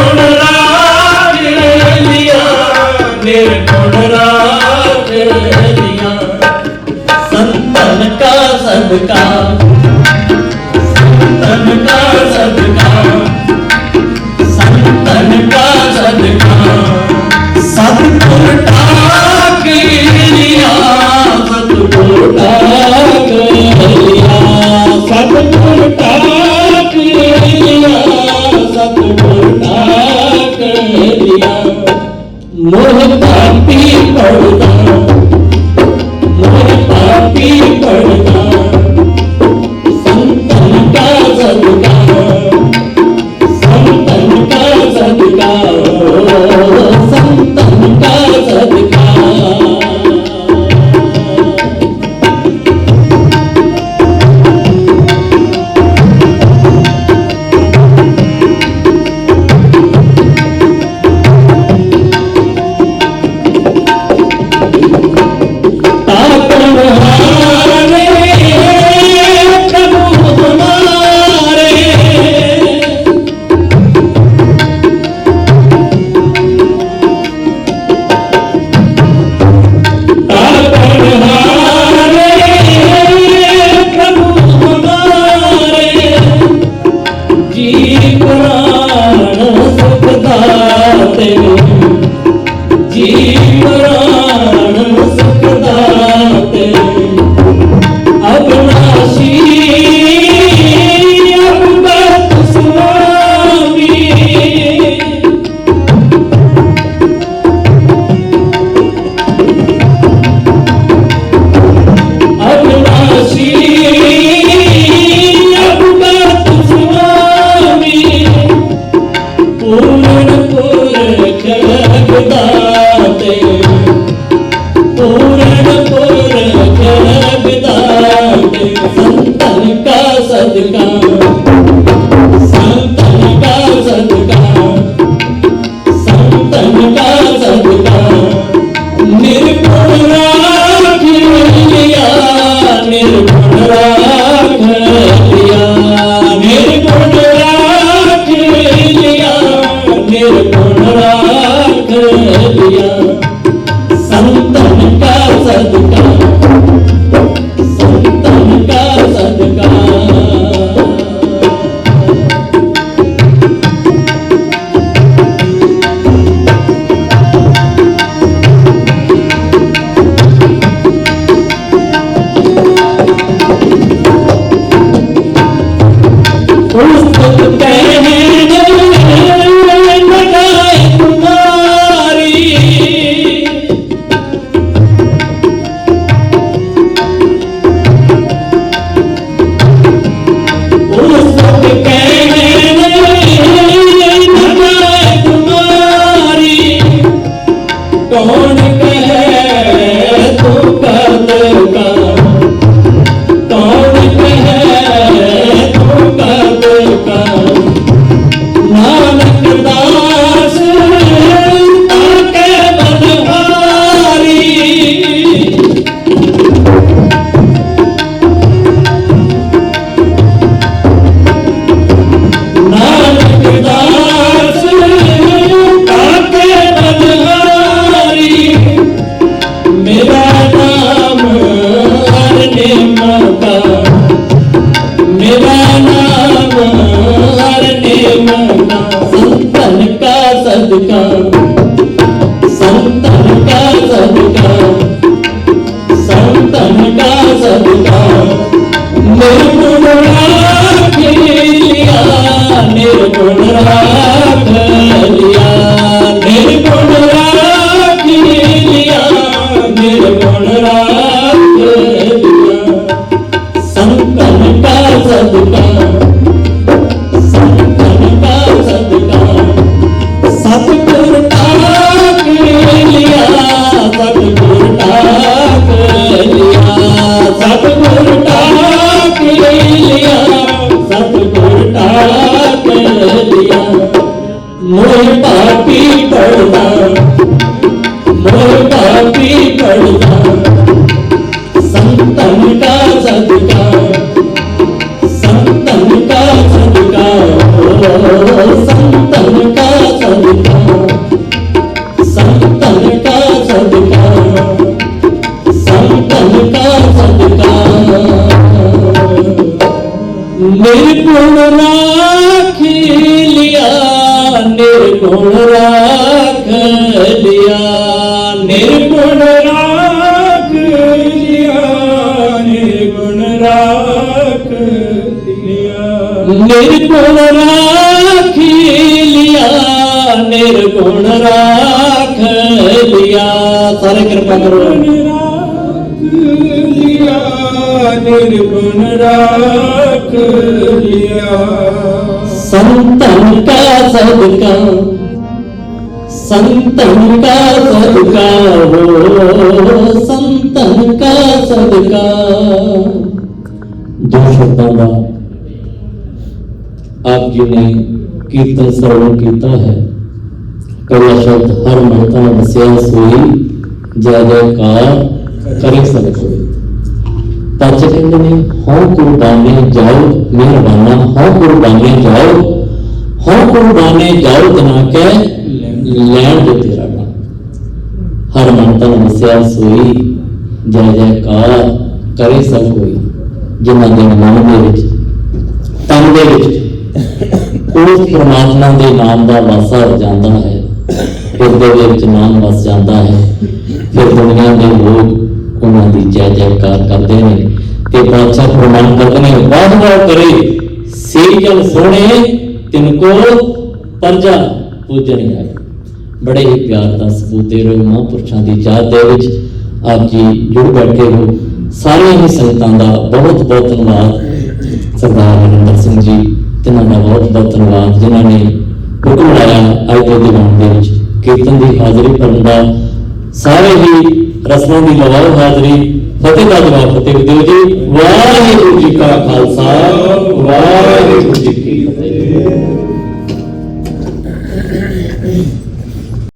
ਨਿਰਗੁਣ ਰਾਜ ਲੀਆਂ ਨਿਰਗੁਣ ਰਾਜ ਲੀਆਂ ਸੰਤਨ ਕਾ ਸਦਕਾ ਸੰਤਨ ਕਾ ਸਦਕਾ। मोर पापी पड़ता मोर पापी पड़ता to सदका संतांका सदका संतांका सदका निर्गुण केलिया निर्गुण ਕਾਲਾ ਕਰ ਦਿਆ ਮੋਰ ਪਾਪੀ ਪੜਦਾ ਮੋਰ ਪਾਪੀ ਪੜਦਾ ਸੰਤਨ ਕਾ ਸਦਕਾ ਸੰਤਨ ਕਾ ਸਦਕਾ निर्गुण राख लिया निर्गुण राख लिया निर्गुण राख लिया निर्गुण राख लिया निर्गुण राख लिया निर्गुण राख लिया सारे कृपा करो निर्गुण राख लिया। संतन का सदका, संतन का सदका, हो संतन का सदका। दो शब्दों आप जी ने कीर्तन श्रवण किया है पहला शब्द हर मरता वसिया सोई जय जयकार, करे सब कोई ਤੱਜ ਕਹਿੰਦੇ ਨੇ, ਹਉ ਕੁਰਬਾਨੇ ਜਾਓ, ਮਿਹਰਬਾਨਾ, ਹਉ ਕੁਰਬਾਨੇ ਜਾਓ, ਹਉ ਕੁਰਬਾਨੇ ਜਾਓ ਤਨਾ ਕਹਿ ਲੈਣ ਦੇ ਤੇਰਾ ਨਾਮ ਹਰ ਮਨ ਤਨ ਵਸਿਆ ਸੋਈ, ਜੈ ਜੈਕਾਰ, ਕਰੇ ਸਭ ਕੋਈ, ਜਿਨ੍ਹਾਂ ਦੇ ਮਨ ਦੇ ਵਿੱਚ, ਤਨ ਦੇ ਵਿੱਚ, ਉਸ ਪ੍ਰਮਾਤਮਾ ਦੇ ਨਾਮ ਦਾ ਵਾਸਾ ਜਾਂਦਾ ਹੈ, ਹਿਰਦੇ ਦੇ ਵਿੱਚ ਨਾਮ ਵਸ ਜਾਂਦਾ ਹੈ, ਫਿਰ ਦੁਨੀਆ ਦੇ ਲੋਕ ਉਹਨਾਂ ਦੀ ਜੈ ਜੈਕਾਰ ਕਰਦੇ ਨੇ। ਤੇ ਬਾਦਸ਼ਾਹ ਪ੍ਰਮਾਣ ਕਰਦੇ ਨੇ ਵਾਹ ਵਾਹ ਕਰੇ। ਸੇਈ ਜਨ ਸੋਹਣੇ, ਤਿਨ ਕੋ ਪਰਜਾ ਪੂਜਣ ਹੈ ਬੜੇ ਹੀ ਪਿਆਰ ਦਾ ਸਬੂਤ ਦੇ ਰਹੇ ਮਹਾਂਪੁਰਸ਼ਾਂ ਦੀ ਯਾਦ ਦੇ ਵਿੱਚ। ਆਪ ਜੀ ਜੁੜ ਬੈਠੇ ਹੋ। ਸਾਰੀਆਂ ਹੀ ਸੰਗਤਾਂ ਦਾ ਬਹੁਤ ਬਹੁਤ ਧੰਨਵਾਦ। ਸਰਦਾਰ ਅਨੰਦਰ ਸਿੰਘ ਜੀ, ਤਿਨਾਂ ਦਾ ਬਹੁਤ ਬਹੁਤ ਧੰਨਵਾਦ, ਜਿਨ੍ਹਾਂ ਨੇ ਹੁਕਮ ਲਾਇਆ ਅੱਜ ਦੇ ਦੀਵਾਨ ਦੇ ਵਿੱਚ। ਕੀਰਤਨ ਦੀ ਹਾਜ਼ਰੀ ਭਰਨ ਦਾ। ਸਾਰੇ ਹੀ ਰਸਮਾਂ ਦੀ ਲਵਾਓ ਹਾਜ਼ਰੀ। ਫਤਿਹ ਦਾ ਜਵਾਬ ਫਤਿਹ ਦਿਓ ਜੀ ਵਾਹਿਗੁਰੂ ਜੀ ਕਾ ਖਾਲਸਾ ਵਾਹਿਗੁਰੂ ਜੀ ਕੀ